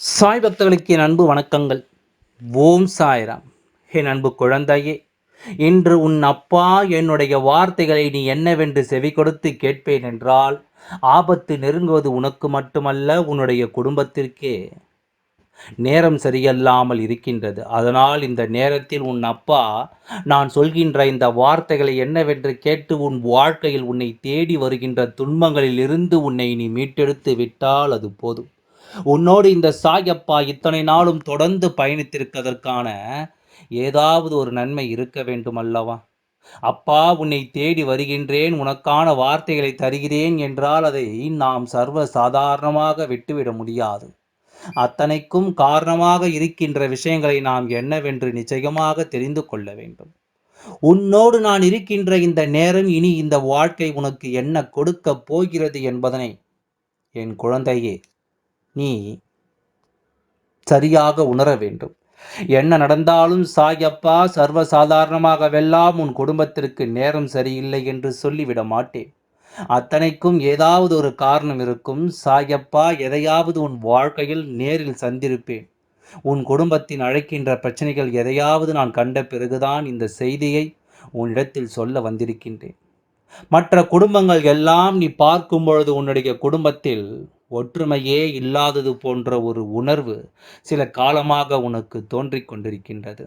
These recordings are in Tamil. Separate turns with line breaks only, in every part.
சாய் பக்தர்களுக்கு என் அன்பு வணக்கங்கள். ஓம் சாய்ராம். என் அன்பு குழந்தையே இன்று உன் அப்பா என்னுடைய வார்த்தைகளை நீ என்னவென்று செவி கொடுத்து கேட்பேன் என்றால் ஆபத்து நெருங்குவது உனக்கு மட்டுமல்ல உன்னுடைய குடும்பத்திற்கே. நேரம் சரியல்லாமல் இருக்கின்றது. அதனால் இந்த நேரத்தில் உன் அப்பா நான் சொல்கின்ற இந்த வார்த்தைகளை என்னவென்று கேட்டு உன் வாழ்க்கையில் உன்னை தேடி வருகின்ற துன்பங்களில் இருந்து உன்னை நீ மீட்டெடுத்து விட்டால் அது போதும். உன்னோடு இந்த சாயப்பா இத்தனை நாளும் தொடர்ந்து பயணித்திருக்கதற்கான ஏதாவது ஒரு நன்மை இருக்க வேண்டும் அல்லவா? அப்பா உன்னை தேடி வருகின்றேன் உனக்கான வார்த்தைகளை தருகிறேன் என்றால் அதை நாம் சர்வ சாதாரணமாக விட்டுவிட முடியாது. அத்தனைக்கும் காரணமாக இருக்கின்ற விஷயங்களை நாம் என்னவென்று நிச்சயமாக தெரிந்து கொள்ள வேண்டும். உன்னோடு நான் இருக்கின்ற இந்த நேரம் இனி இந்த வாழ்க்கை உனக்கு என்ன கொடுக்க போகிறது என்பதனை என் குழந்தையே நீ சரியாக உணர வேண்டும். என்ன நடந்தாலும் சாயப்பா சர்வசாதாரணமாகவெல்லாம் உன் குடும்பத்திற்கு நேரம் சரியில்லை என்று சொல்லிவிட மாட்டேன். அத்தனைக்கும் ஏதாவது ஒரு காரணம் இருக்கும். சாயப்பா எதையாவது உன் வாழ்க்கையில் நேரில் சந்திருப்பேன். உன் குடும்பத்தின் அழைக்கின்ற பிரச்சனைகள் எதையாவது நான் கண்ட பிறகுதான் இந்த செய்தியை உன்னிடத்தில் சொல்ல வந்திருக்கின்றேன். மற்ற குடும்பங்கள் எல்லாம் நீ பார்க்கும் பொழுது உன்னுடைய குடும்பத்தில் ஒற்றுமையே இல்லாதது போன்ற ஒரு உணர்வு சில காலமாக உனக்கு தோன்றிக் கொண்டிருக்கின்றது.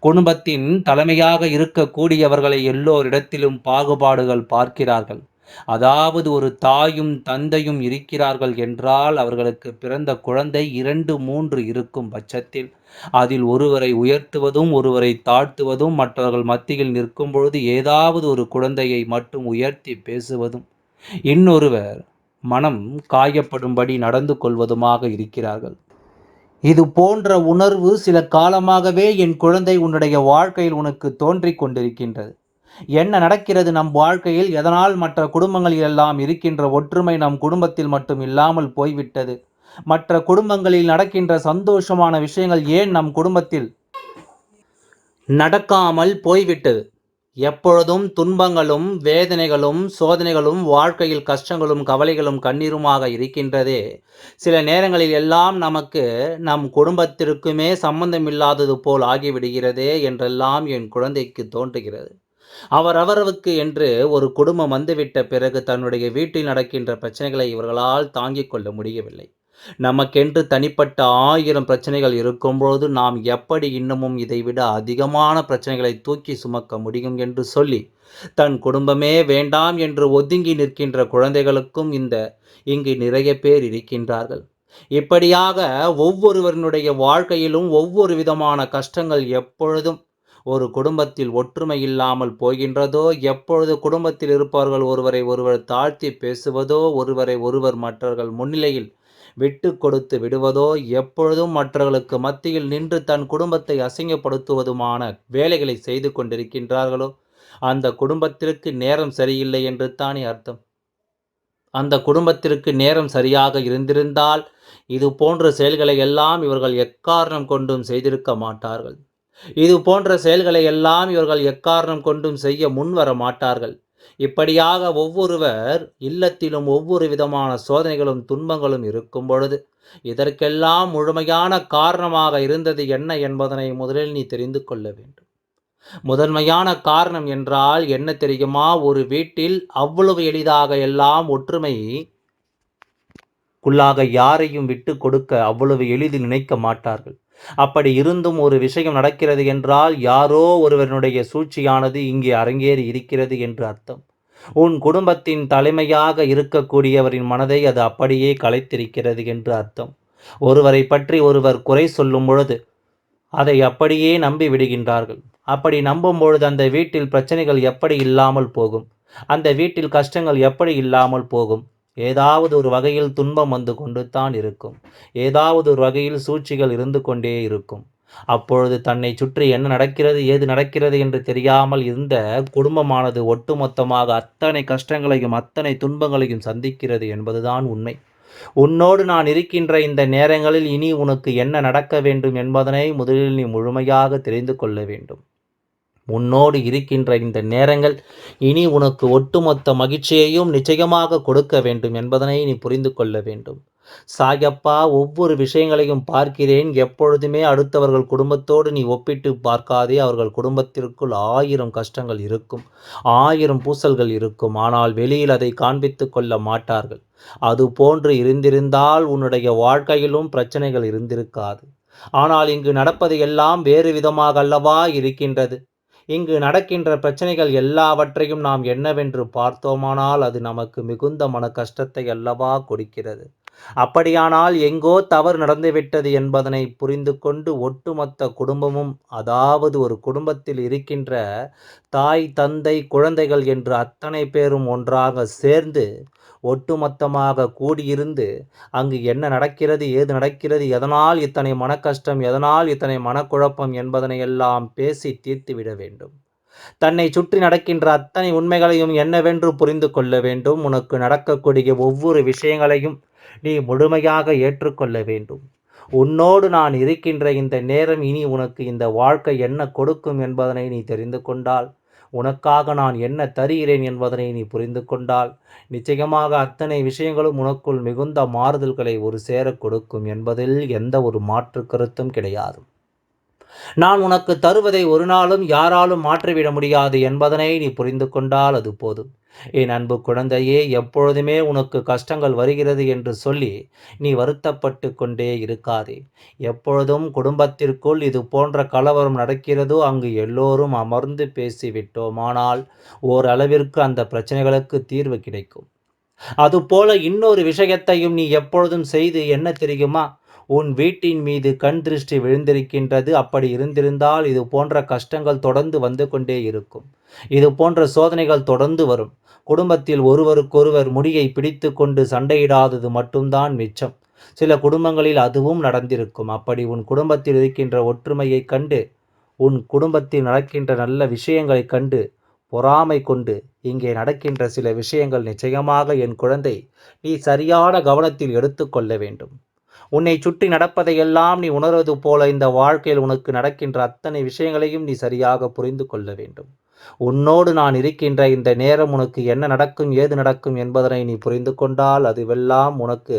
குடும்பத்தின் தலைமையாக இருக்கக்கூடியவர்களை எல்லோரிடத்திலும் பாகுபாடுகள் பார்க்கிறார்கள். அதாவது ஒரு தாயும் தந்தையும் இருக்கிறார்கள் என்றால் அவர்களுக்கு பிறந்த குழந்தை இரண்டு மூன்று இருக்கும் பட்சத்தில் அதில் ஒருவரை உயர்த்துவதும் ஒருவரை தாழ்த்துவதும் மற்றவர்கள் மத்தியில் நிற்கும் பொழுது ஏதாவது ஒரு குழந்தையை மட்டும் உயர்த்தி பேசுவதும். இன்னொருவர் மனம் காயப்படும்படி நடந்து கொள்வதுமாக இருக்கிறார்கள். இது போன்ற உணர்வு சில காலமாகவே என் குழந்தை உன்னுடைய வாழ்க்கையில் உனக்கு தோன்றிக் கொண்டிருக்கின்றது. என்ன நடக்கிறது நம் வாழ்க்கையில்? எதனால் மற்ற குடும்பங்களில் எல்லாம் இருக்கின்ற ஒற்றுமை நம் குடும்பத்தில் மட்டும் இல்லாமல் போய்விட்டது? மற்ற குடும்பங்களில் நடக்கின்ற சந்தோஷமான விஷயங்கள் ஏன் நம் குடும்பத்தில்? நடக்காமல் போய்விட்டது. எப்பொழுதும் துன்பங்களும் வேதனைகளும் சோதனைகளும் வாழ்க்கையில் கஷ்டங்களும் கவலைகளும் கண்ணீருமாக இருக்கின்றதே. சில நேரங்களில் எல்லாம் நமக்கு நம் குடும்பத்திற்குமே சம்பந்தமில்லாதது போல் ஆகிவிடுகிறதே என்றெல்லாம் என் குழந்தைக்கு தோன்றுகிறது. அவரவருக்கு என்று ஒரு குடும்பம் வந்துவிட்ட பிறகு தன்னுடைய வீட்டில் நடக்கின்ற பிரச்சனைகளை இவர்களால் தாங்கிக் கொள்ள முடியவில்லை. நமக்கென்று தனிப்பட்ட ஆயிரம் பிரச்சனைகள் இருக்கும்போது நாம் எப்படி இன்னமும் இதைவிட அதிகமான பிரச்சனைகளை தூக்கி சுமக்க முடியும் என்று சொல்லி தன் குடும்பமே வேண்டாம் என்று ஒதுங்கி நிற்கின்ற குழந்தைகளுக்கும் இந்த இங்கு நிறைய பேர் இருக்கின்றார்கள். இப்படியாக ஒவ்வொருவரினுடைய வாழ்க்கையிலும் ஒவ்வொரு விதமான கஷ்டங்கள் எப்பொழுதும் ஒரு குடும்பத்தில் ஒற்றுமை இல்லாமல் போகின்றதோ எப்பொழுது குடும்பத்தில் இருப்பவர்கள் ஒருவரை ஒருவர் தாழ்த்தி பேசுவதோ ஒருவரை ஒருவர் மற்றவர்கள் முன்னிலையில் விட்டு கொடுத்து விடுவதோ எப்பொழுதும் மற்றவர்களுக்கு மத்தியில் நின்று தன் குடும்பத்தை அசிங்கப்படுத்துவதுமான வேலைகளை செய்து கொண்டிருக்கின்றார்களோ? அந்த குடும்பத்திற்கு நேரம் சரியில்லை என்று தானே அர்த்தம். அந்த குடும்பத்திற்கு நேரம் சரியாக இருந்திருந்தால் இது போன்ற செயல்களை எல்லாம் இவர்கள் எக்காரணம் கொண்டும் செய்திருக்க மாட்டார்கள். இது போன்ற செயல்களை எல்லாம் இவர்கள் எக்காரணம் கொண்டும் செய்ய முன்வர மாட்டார்கள். இப்படியாக ஒவ்வொருவர் இல்லத்திலும் ஒவ்வொரு விதமான சோதனைகளும் துன்பங்களும் இருக்கும் பொழுது இதற்கெல்லாம் முழுமையான காரணமாக இருந்தது என்ன என்பதனை முதலில் நீ தெரிந்து கொள்ள வேண்டும். முதன்மையான காரணம் என்றால் என்ன தெரியுமா? ஒரு வீட்டில் அவ்வளவு எளிதாக எல்லாம் ஒற்றுமை குள்ளாக யாரையும் விட்டு கொடுக்க அவ்வளவு எளிதில் நினைக்க மாட்டார்கள். அப்படி இருந்தும் ஒரு விஷயம் நடக்கிறது என்றால் யாரோ ஒருவனுடைய சூழ்ச்சியானது இங்கே அரங்கேறி இருக்கிறது என்று அர்த்தம். உன் குடும்பத்தின் தலைமையாக இருக்கக்கூடியவரின் மனதை அது அப்படியே கலைத்திருக்கிறது என்று அர்த்தம். ஒருவரை பற்றி ஒருவர் குறை சொல்லும் பொழுது அதை அப்படியே நம்பி விடுகின்றார்கள். அப்படி நம்பும் பொழுது அந்த வீட்டில் பிரச்சனைகள் எப்படி இல்லாமல் போகும்? அந்த வீட்டில் கஷ்டங்கள் எப்படி இல்லாமல் போகும்? ஏதாவது ஒரு வகையில் துன்பம் வந்து கொண்டு தான் இருக்கும். ஏதாவது ஒரு வகையில் சூழ்ச்சிகள் இருந்து கொண்டே இருக்கும். அப்பொழுது தன்னை சுற்றி என்ன நடக்கிறது ஏது நடக்கிறது என்று தெரியாமல் இருந்த குடும்பமானது ஒட்டுமொத்தமாக அத்தனை கஷ்டங்களையும் அத்தனை துன்பங்களையும் சந்திக்கிறது என்பதுதான் உண்மை. உன்னோடு நான் இருக்கின்ற இந்த நேரங்களில் இனி உனக்கு என்ன நடக்க வேண்டும் என்பதனை முதலில் நீ முழுமையாக தெரிந்து கொள்ள வேண்டும். உன்னோடு இருக்கின்ற இந்த நேரங்கள் இனி உனக்கு ஒட்டுமொத்த மகிழ்ச்சியையும் நிச்சயமாக கொடுக்க வேண்டும் என்பதனை நீ புரிந்து கொள்ள வேண்டும். சாயப்பா ஒவ்வொரு விஷயங்களையும் பார்க்கிறேன். எப்பொழுதுமே அடுத்தவர்கள் குடும்பத்தோடு நீ ஒப்பிட்டு பார்க்காதே அவர்கள் குடும்பத்திற்குள் ஆயிரம் கஷ்டங்கள் இருக்கும் ஆயிரம் பூசல்கள் இருக்கும். ஆனால் வெளியில் அதை காண்பித்து கொள்ள மாட்டார்கள். அது போன்று இருந்திருந்தால் உன்னுடைய வாழ்க்கையிலும் பிரச்சனைகள் இருந்திருக்காது. ஆனால் இங்கு நடப்பது எல்லாம் வேறு விதமாக அல்லவா இருக்கின்றது? இங்கு நடக்கின்ற பிரச்சனைகள் எல்லாவற்றையும் நாம் என்னவென்று பார்த்தோமானால் அது நமக்கு மிகுந்த மன கஷ்டத்தை அல்லவா கொடுக்கிறது. அப்படியானால் எங்கோ தவறு நடந்துவிட்டது என்பதனை புரிந்து கொண்டு ஒட்டுமொத்த குடும்பமும் அதாவது ஒரு குடும்பத்தில் இருக்கின்ற தாய் தந்தை குழந்தைகள் என்று அத்தனை பேரும் ஒன்றாக சேர்ந்து ஒட்டுமொத்தமாக கூடியிருந்து அங்கு என்ன நடக்கிறது ஏது நடக்கிறது எதனால் இத்தனை மனக்கஷ்டம் எதனால் இத்தனை மனக்குழப்பம் என்பதனை எல்லாம் பேசி தீர்த்துவிட வேண்டும். தன்னை சுற்றி நடக்கின்ற அத்தனை உண்மைகளையும் என்னவென்று புரிந்து கொள்ள வேண்டும். உனக்கு நடக்கக்கூடிய ஒவ்வொரு விஷயங்களையும் நீ முழுமையாக ஏற்றுக்கொள்ள வேண்டும். உன்னோடு நான் இருக்கின்ற இந்த நேரம் இனி உனக்கு இந்த வாழ்க்கை என்ன கொடுக்கும் என்பதனை நீ தெரிந்து கொண்டால் உனக்காக நான் என்ன தருகிறேன் என்பதனை நீ புரிந்து கொண்டால் நிச்சயமாக அத்தனை விஷயங்களும் உனக்குள் மிகுந்த மாறுதல்களை ஒரு சேர கொடுக்கும் என்பதில் எந்த ஒரு மாற்று கருத்தும் கிடையாது. நான் உனக்கு தருவதை ஒரு நாளும் யாராலும் மாற்றிவிட முடியாது என்பதனை நீ புரிந்து கொண்டால் அது போதும். என் அன்பு குழந்தையே எப்பொழுதுமே உனக்கு கஷ்டங்கள் வருகிறது என்று சொல்லி நீ வருத்தப்பட்டு கொண்டே இருக்காதே. எப்பொழுதும் குடும்பத்திற்குள் இது போன்ற கலவரம் நடக்கிறதோ அங்கு எல்லோரும் அமர்ந்து பேசிவிட்டோமானால் ஓரளவிற்கு அந்த பிரச்சனைகளுக்கு தீர்வு கிடைக்கும். அதுபோல இன்னொரு விஷயத்தையும் நீ எப்பொழுதும் செய்து என்ன தெரியுமா? உன் வீட்டின் மீது கண் திருஷ்டி விழுந்திருக்கின்றது. அப்படி இருந்திருந்தால் இது போன்ற கஷ்டங்கள் தொடர்ந்து வந்து கொண்டே இருக்கும். இது போன்ற சோதனைகள் தொடர்ந்து வரும். குடும்பத்தில் ஒருவருக்கொருவர் முடியை பிடித்து கொண்டு சண்டையிடாதது மட்டும்தான் மிச்சம். சில குடும்பங்களில் அதுவும் நடந்திருக்கும். அப்படி உன் குடும்பத்தில் இருக்கின்ற ஒற்றுமையைக் கண்டு உன் குடும்பத்தில் நடக்கின்ற நல்ல விஷயங்களைக் கண்டு பொறாமை கொண்டு இங்கே நடக்கின்ற சில விஷயங்கள் நிச்சயமாக என் குழந்தை நீ சரியான கவனத்தில் எடுத்துக்கொள்ள வேண்டும். உன்னை சுற்றி நடப்பதையெல்லாம் நீ உணர்வது போல இந்த வாழ்க்கையில் உனக்கு நடக்கின்ற அத்தனை விஷயங்களையும் நீ சரியாக புரிந்து கொள்ள வேண்டும். உன்னோடு நான் இருக்கின்ற இந்த நேரம் உனக்கு என்ன நடக்கும் ஏது நடக்கும் என்பதனை நீ புரிந்து கொண்டால் அதுவெல்லாம் உனக்கு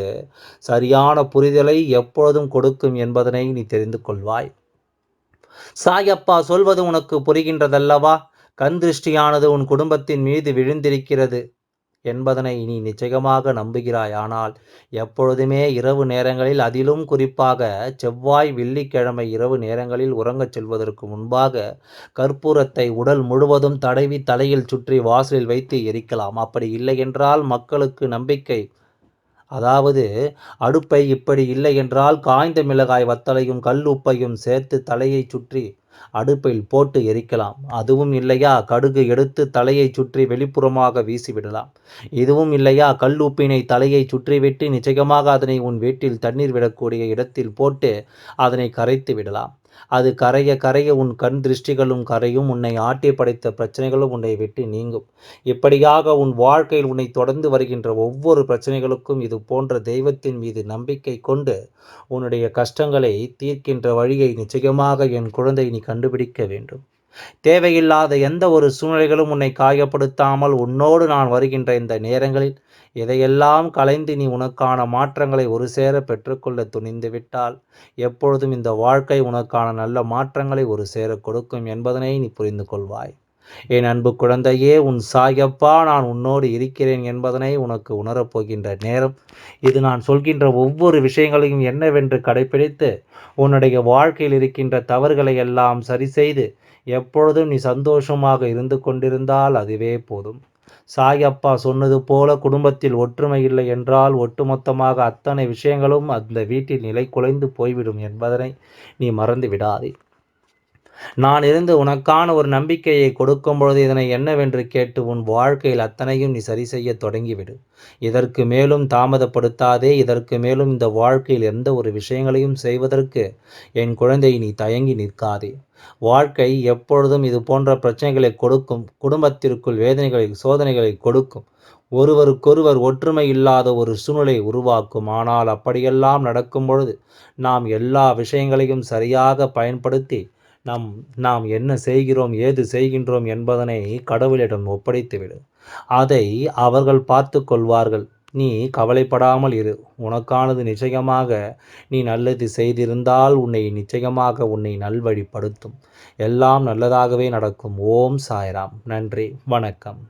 சரியான புரிதலை எப்பொழுதும் கொடுக்கும் என்பதனை நீ தெரிந்து கொள்வாய். சாயப்பா சொல்வது உனக்கு புரிகின்றதல்லவா? கண் திருஷ்டியானது உன் குடும்பத்தின் மீது விழுந்திருக்கிறது. என்பதனை நீ நிச்சயமாக நம்புகிறாய். ஆனால் எப்பொழுதுமே இரவு நேரங்களில் அதிலும் குறிப்பாக செவ்வாய் வெள்ளிக்கிழமை இரவு நேரங்களில் உறங்கச் செல்வதற்கு முன்பாக கற்பூரத்தை உடல் முழுவதும் தடவி தலையில் சுற்றி வாசலில் வைத்து எரிக்கலாம். அப்படி இல்லை என்றால் மக்களுக்கு நம்பிக்கை அதாவது அடுப்பை இப்படி இல்லை என்றால் காய்ந்த மிளகாய் வத்தலையும் கல் உப்பையும் சேர்த்து தலையை சுற்றி அடுப்பில் போட்டு எரிக்கலாம். அதுவும் இல்லையா? கடுகு எடுத்து தலையை சுற்றி வெளிப்புறமாக வீசிவிடலாம். இதுவும் இல்லையா? கல்லுப்பினை தலையை சுற்றிவிட்டு நிச்சயமாக அதனை உன் வீட்டில் தண்ணீர் விடக்கூடிய இடத்தில் போட்டு அதனை கரைத்து விடலாம். அது கரைய கரைய உன் கண் திருஷ்டிகளும் கரையும் உன்னை ஆட்டி படைத்த பிரச்சனைகளும் உன்னை விட்டு நீங்கும். இப்படியாக உன் வாழ்க்கையில் உன்னை தொடர்ந்து வருகின்ற ஒவ்வொரு பிரச்சனைகளுக்கும் இது போன்ற தெய்வத்தின் மீது நம்பிக்கை கொண்டு உன்னுடைய கஷ்டங்களை தீர்க்கின்ற வழியை நிச்சயமாக என் குழந்தை நீ கண்டுபிடிக்க வேண்டும். தேவையில்லாத எந்த ஒரு சூழ்நிலைகளும் உன்னை காயப்படுத்தாமல் உன்னோடு நான் வருகின்ற இந்த நேரங்களில் இதையெல்லாம் கலைந்து நீ உனக்கான மாற்றங்களை ஒரு சேர பெற்றுக்கொள்ள துணிந்து விட்டால் எப்பொழுதும் இந்த வாழ்க்கை உனக்கான நல்ல மாற்றங்களை ஒரு சேர கொடுக்கும் என்பதனை நீ புரிந்து கொள்வாய். என் அன்பு குழந்தையே உன் சாயப்பா நான் உன்னோடு இருக்கிறேன் என்பதனை உனக்கு உணரப்போகின்ற நேரம். இது நான் சொல்கின்ற ஒவ்வொரு விஷயங்களையும் என்னவென்று கடைபிடித்து உன்னுடைய வாழ்க்கையில் இருக்கின்ற தவறுகளை எல்லாம் சரி செய்து எப்பொழுதும் நீ சந்தோஷமாக இருந்து கொண்டிருந்தால் அதுவே போதும். சாயப்பா சொன்னது போல குடும்பத்தில் ஒற்றுமை இல்லை என்றால் ஒட்டுமொத்தமாக அத்தனை விஷயங்களும் அந்த வீட்டில் நிலை குலைந்து போய்விடும் என்பதனை நீ மறந்து விடாதே நான் இருந்து உனக்கான ஒரு நம்பிக்கையை கொடுக்கும் பொழுது இதனை என்னவென்று கேட்டு உன் வாழ்க்கையில் அத்தனையும் நீ சரி செய்ய தொடங்கிவிடு. இதற்கு மேலும் தாமதப்படுத்தாதே இதற்கு மேலும் இந்த வாழ்க்கையில் எந்த ஒரு விஷயங்களையும் செய்வதற்கு என் குழந்தை நீ தயங்கி நிற்காதே. வாழ்க்கை எப்பொழுதும் இது போன்ற பிரச்சனைகளை கொடுக்கும் குடும்பத்திற்குள் வேதனைகளை சோதனைகளை கொடுக்கும். ஒருவருக்கொருவர் ஒற்றுமை இல்லாத ஒரு சூழ்நிலை உருவாக்கும். ஆனால் அப்படியெல்லாம் நடக்கும் பொழுது நாம் எல்லா விஷயங்களையும் சரியாக பயன்படுத்தி நம் நாம் என்ன செய்கிறோம் ஏது செய்கின்றோம் என்பதனை கடவுளிடம் ஒப்படைத்துவிடு. அதை அவர்கள் பார்த்து கொள்வார்கள். நீ கவலைப்படாமல் இரு. உனக்கானது நிச்சயமாக நீ நல்லது செய்திருந்தால் உன்னை நிச்சயமாக உன்னை நல்வழிப்படுத்தும். எல்லாம் நல்லதாகவே நடக்கும். ஓம் சாய்ராம். நன்றி. வணக்கம்.